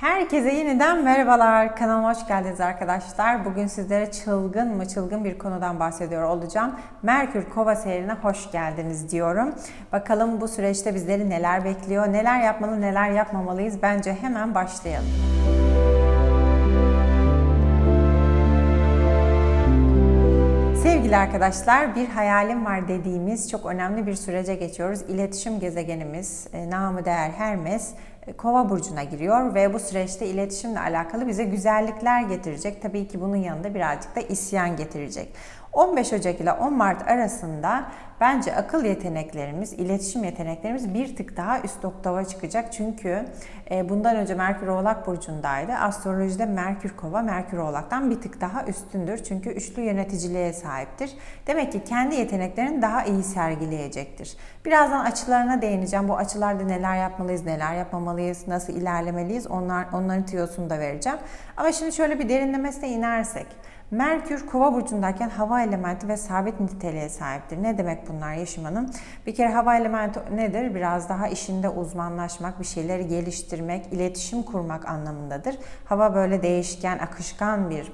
Herkese yeniden merhabalar. Kanalıma hoş geldiniz arkadaşlar. Bugün sizlere çılgın mı çılgın bir konudan bahsediyor olacağım. Merkür Kova seyrine hoş geldiniz diyorum. Bakalım bu süreçte bizleri neler bekliyor, neler yapmalı, neler yapmamalıyız. Bence hemen başlayalım. Sevgili arkadaşlar, bir hayalim var dediğimiz çok önemli bir sürece geçiyoruz. İletişim gezegenimiz, e, namı değer Hermes, Kova burcuna giriyor ve bu süreçte iletişimle alakalı bize güzellikler getirecek. Tabii ki bunun yanında birazcık da isyan getirecek. 15 Ocak ile 10 Mart arasında bence akıl yeteneklerimiz, iletişim yeteneklerimiz bir tık daha üst oktava çıkacak. Çünkü e, bundan önce Merkür Oğlak Burcu'ndaydı. Astrolojide Merkür Kova, Merkür Oğlak'tan bir tık daha üstündür. Çünkü üçlü yöneticiliğe sahiptir. Demek ki kendi yeteneklerini daha iyi sergileyecektir. Birazdan açılarına değineceğim. Bu açılarda neler yapmalıyız, neler yapmamalıyız, nasıl ilerlemeliyiz onlar, onların tiyosunu da vereceğim. Ama şimdi şöyle bir derinlemesine inersek. Merkür kova burcundayken hava elementi ve sabit niteliğe sahiptir. Ne demek bunlar Yeşim Hanım? Bir kere hava elementi nedir? Biraz daha işinde uzmanlaşmak, bir şeyleri geliştirmek, iletişim kurmak anlamındadır. Hava böyle değişken, akışkan bir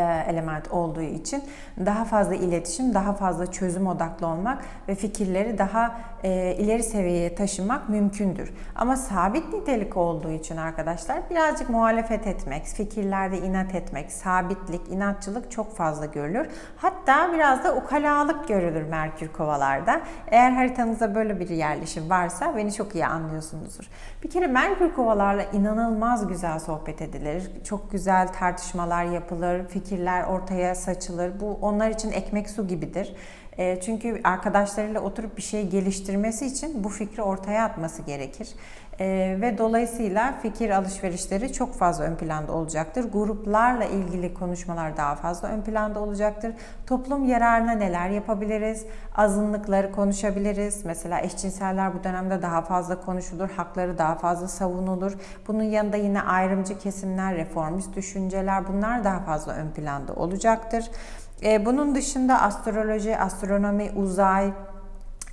element olduğu için daha fazla iletişim, daha fazla çözüm odaklı olmak ve fikirleri daha e, ileri seviyeye taşımak mümkündür. Ama sabit nitelik olduğu için arkadaşlar birazcık muhalefet etmek, fikirlerde inat etmek, sabitlik, inatçılık çok fazla görülür. Hatta biraz da ukalalık görülür Merkür kovalarda. Eğer haritanızda böyle bir yerleşim varsa beni çok iyi anlıyorsunuzdur. Bir kere Merkür kovalarla inanılmaz güzel sohbet edilir. Çok güzel tartışmalar yapılır, fikirler ortaya saçılır. Bu onlar için ekmek su gibidir. E, çünkü arkadaşlarıyla oturup bir şey geliştirmesi için bu fikri ortaya atması gerekir. E, ve dolayısıyla fikir alışverişleri çok fazla ön planda olacaktır. Gruplarla ilgili konuşmalar daha fazla ön planda olacaktır. Toplum yararına neler yapabiliriz? Azınlıkları konuşabiliriz. Mesela eşcinseller bu dönemde daha fazla konuşulur. Hakları daha fazla savunulur. Bunun yanında yine ayrımcı kesimler, reformist düşünceler bunlar daha fazla ön planda olacaktır. E, bunun dışında astroloji, astronomi, uzay,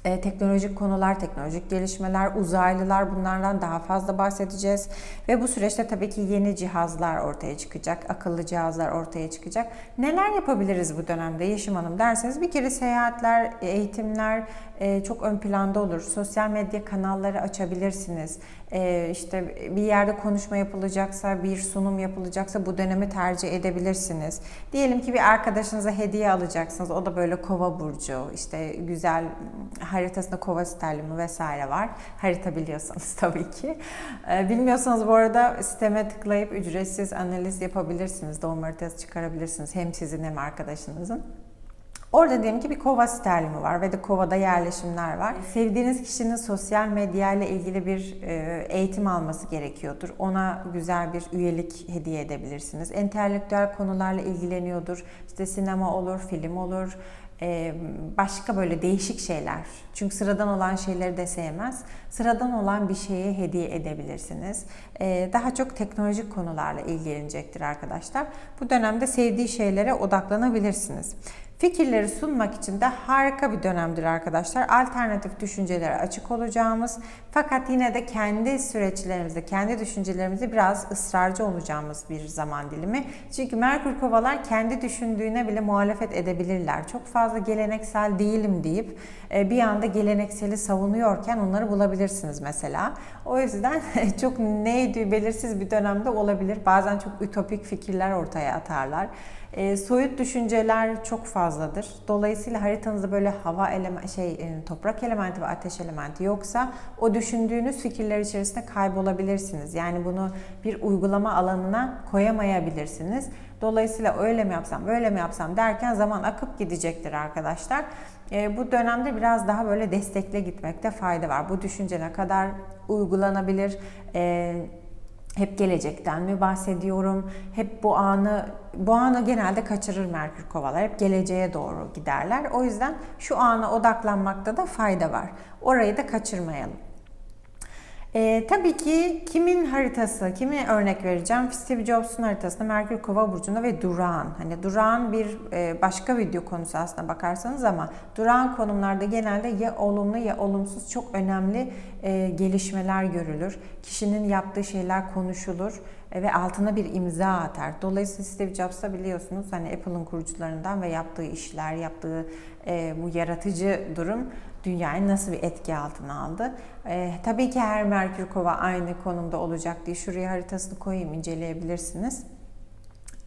e, teknolojik konular, teknolojik gelişmeler, uzaylılar bunlardan daha fazla bahsedeceğiz. Ve bu süreçte tabii ki yeni cihazlar ortaya çıkacak, akıllı cihazlar ortaya çıkacak. Neler yapabiliriz bu dönemde Yeşim Hanım derseniz bir kere seyahatler, eğitimler e, çok ön planda olur. Sosyal medya kanalları açabilirsiniz. E, işte bir yerde konuşma yapılacaksa, bir sunum yapılacaksa bu dönemi tercih edebilirsiniz. Diyelim ki bir arkadaşınıza hediye alacaksınız. O da böyle kova burcu, işte güzel haritasında kova sterlimi vesaire var. Harita biliyorsanız tabii ki. Ee, bilmiyorsanız bu arada siteme tıklayıp ücretsiz analiz yapabilirsiniz. Doğum haritası çıkarabilirsiniz. Hem sizin hem arkadaşınızın. Orada diyelim ki bir kova sterlimi var ve de kovada yerleşimler var. Sevdiğiniz kişinin sosyal medya ile ilgili bir e, eğitim alması gerekiyordur. Ona güzel bir üyelik hediye edebilirsiniz. Entelektüel konularla ilgileniyordur. İşte sinema olur, film olur, başka böyle değişik şeyler. Çünkü sıradan olan şeyleri de sevmez. Sıradan olan bir şeye hediye edebilirsiniz. Daha çok teknolojik konularla ilgilenecektir arkadaşlar. Bu dönemde sevdiği şeylere odaklanabilirsiniz. Fikirleri sunmak için de harika bir dönemdir arkadaşlar. Alternatif düşüncelere açık olacağımız fakat yine de kendi süreçlerimizde, kendi düşüncelerimizde biraz ısrarcı olacağımız bir zaman dilimi. Çünkü Merkür Kovalar kendi düşündüğüne bile muhalefet edebilirler. Çok fazla geleneksel değilim deyip e, bir anda gelenekseli savunuyorken onları bulabilirsiniz mesela. O yüzden çok neydi belirsiz bir dönemde olabilir. Bazen çok ütopik fikirler ortaya atarlar. E, soyut düşünceler çok fazladır. Dolayısıyla haritanızda böyle hava element, şey e, toprak elementi ve ateş elementi yoksa o düşündüğünüz fikirler içerisinde kaybolabilirsiniz. Yani bunu bir uygulama alanına koyamayabilirsiniz. Dolayısıyla öyle mi yapsam, böyle mi yapsam derken zaman akıp gidecektir arkadaşlar. E, bu dönemde biraz daha böyle destekle gitmekte fayda var. Bu düşünce ne kadar uygulanabilir? E, hep gelecekten mi bahsediyorum? Hep bu anı bu anı genelde kaçırır Merkür Kovalar. Hep geleceğe doğru giderler. O yüzden şu ana odaklanmakta da fayda var. Orayı da kaçırmayalım. Ee, tabii ki kimin haritası, kimin örnek vereceğim? Steve Jobs'un haritasında Merkür Kova burcunda ve durağan. Hani durağan bir e, başka video konusu aslında bakarsanız ama durağan konumlarda genelde ya olumlu ya olumsuz çok önemli e, gelişmeler görülür. Kişinin yaptığı şeyler konuşulur e, ve altına bir imza atar. Dolayısıyla Steve Jobs biliyorsunuz hani Apple'ın kurucularından ve yaptığı işler, yaptığı e, bu yaratıcı durum dünyayı nasıl bir etki altına aldı. E, tabii ki her Merkür Kova aynı konumda olacak diye şuraya haritasını koyayım inceleyebilirsiniz.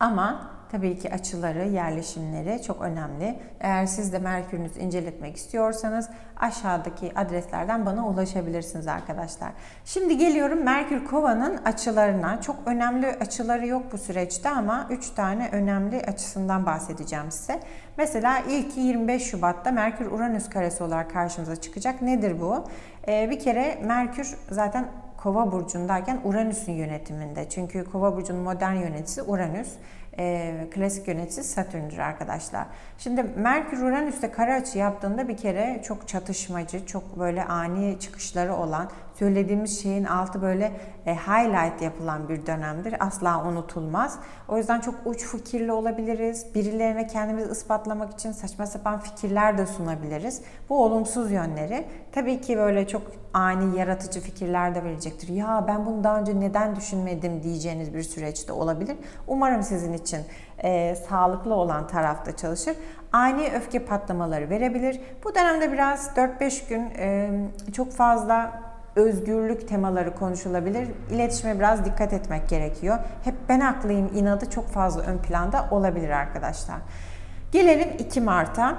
Ama tabii ki açıları, yerleşimleri çok önemli. Eğer siz de Merkür'ünüzü inceletmek istiyorsanız aşağıdaki adreslerden bana ulaşabilirsiniz arkadaşlar. Şimdi geliyorum Merkür Kova'nın açılarına. Çok önemli açıları yok bu süreçte ama 3 tane önemli açısından bahsedeceğim size. Mesela ilki 25 Şubat'ta Merkür Uranüs karesi olarak karşımıza çıkacak. Nedir bu? Ee, bir kere Merkür zaten Kova burcundayken Uranüs'ün yönetiminde. Çünkü Kova burcunun modern yöneticisi Uranüs, e, klasik yöneticisi Satürn'dür arkadaşlar. Şimdi Merkür Uranüs'te kara açı yaptığında bir kere çok çatışmacı, çok böyle ani çıkışları olan, söylediğimiz şeyin altı böyle e, highlight yapılan bir dönemdir. Asla unutulmaz. O yüzden çok uç fikirli olabiliriz. Birilerine kendimizi ispatlamak için saçma sapan fikirler de sunabiliriz. Bu olumsuz yönleri. Tabii ki böyle çok ani yaratıcı fikirler de verecektir. Ya ben bunu daha önce neden düşünmedim diyeceğiniz bir süreçte olabilir. Umarım sizin için e, sağlıklı olan tarafta çalışır. Ani öfke patlamaları verebilir. Bu dönemde biraz 4-5 gün e, çok fazla özgürlük temaları konuşulabilir. İletişime biraz dikkat etmek gerekiyor. Hep ben haklıyım inadı çok fazla ön planda olabilir arkadaşlar. Gelelim 2 Mart'a.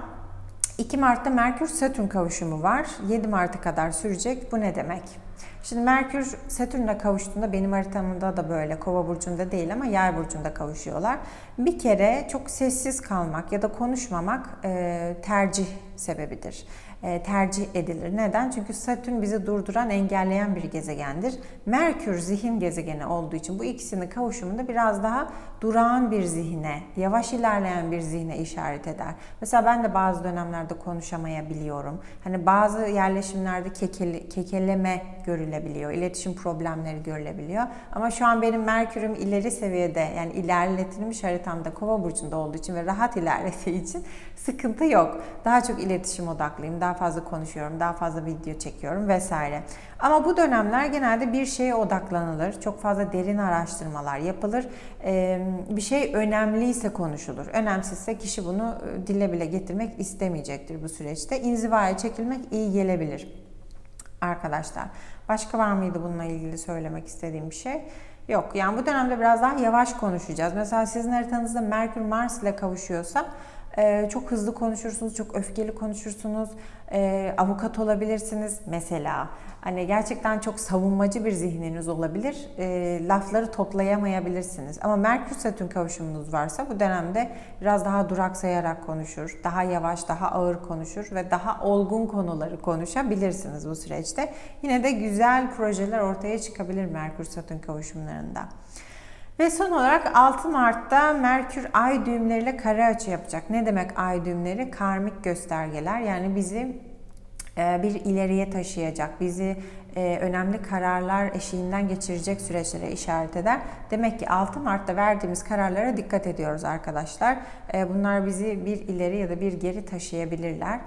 2 Mart'ta Merkür Satürn kavuşumu var. 7 Mart'a kadar sürecek. Bu ne demek? Şimdi Merkür Satürn'le kavuştuğunda benim haritamda da böyle kova burcunda değil ama yay burcunda kavuşuyorlar. Bir kere çok sessiz kalmak ya da konuşmamak e, tercih sebebidir. E, tercih edilir. Neden? Çünkü Satürn bizi durduran, engelleyen bir gezegendir. Merkür zihin gezegeni olduğu için bu ikisinin kavuşumunda biraz daha durağan bir zihne, yavaş ilerleyen bir zihne işaret eder. Mesela ben de bazı dönemlerde konuşamayabiliyorum. Hani bazı yerleşimlerde kekele, kekeleme görülebiliyor, iletişim problemleri görülebiliyor. Ama şu an benim Merkür'üm ileri seviyede yani ilerletilmiş haritamda Kova burcunda olduğu için ve rahat ilerlediği için sıkıntı yok. Daha çok iletişim odaklıyım, daha fazla konuşuyorum, daha fazla video çekiyorum vesaire. Ama bu dönemler genelde bir şeye odaklanılır. Çok fazla derin araştırmalar yapılır. Bir şey önemliyse konuşulur. Önemsizse kişi bunu dile bile getirmek istemeyecektir bu süreçte. İnzivaya çekilmek iyi gelebilir arkadaşlar. Başka var mıydı bununla ilgili söylemek istediğim bir şey? Yok. Yani bu dönemde biraz daha yavaş konuşacağız. Mesela sizin haritanızda Merkür Mars ile kavuşuyorsa ee, çok hızlı konuşursunuz, çok öfkeli konuşursunuz, ee, avukat olabilirsiniz mesela. Hani gerçekten çok savunmacı bir zihniniz olabilir, ee, lafları toplayamayabilirsiniz. Ama Merkür Satürn kavuşumunuz varsa bu dönemde biraz daha duraksayarak konuşur, daha yavaş, daha ağır konuşur ve daha olgun konuları konuşabilirsiniz bu süreçte. Yine de güzel projeler ortaya çıkabilir Merkür Satürn kavuşumlarında. Ve son olarak 6 Mart'ta Merkür ay düğümleriyle kare açı yapacak. Ne demek ay düğümleri? Karmik göstergeler. Yani bizi e, bir ileriye taşıyacak, bizi e, önemli kararlar eşiğinden geçirecek süreçlere işaret eder. Demek ki 6 Mart'ta verdiğimiz kararlara dikkat ediyoruz arkadaşlar. E, bunlar bizi bir ileri ya da bir geri taşıyabilirler.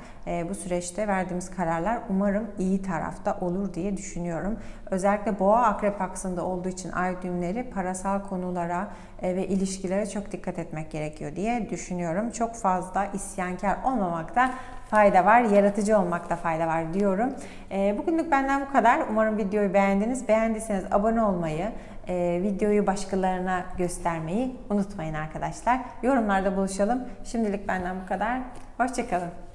Bu süreçte verdiğimiz kararlar umarım iyi tarafta olur diye düşünüyorum. Özellikle boğa akrep aksında olduğu için ay düğümleri parasal konulara ve ilişkilere çok dikkat etmek gerekiyor diye düşünüyorum. Çok fazla isyankar olmamakta fayda var, yaratıcı olmakta fayda var diyorum. E, bugünlük benden bu kadar. Umarım videoyu beğendiniz. Beğendiyseniz abone olmayı, e, videoyu başkalarına göstermeyi unutmayın arkadaşlar. Yorumlarda buluşalım. Şimdilik benden bu kadar. Hoşçakalın.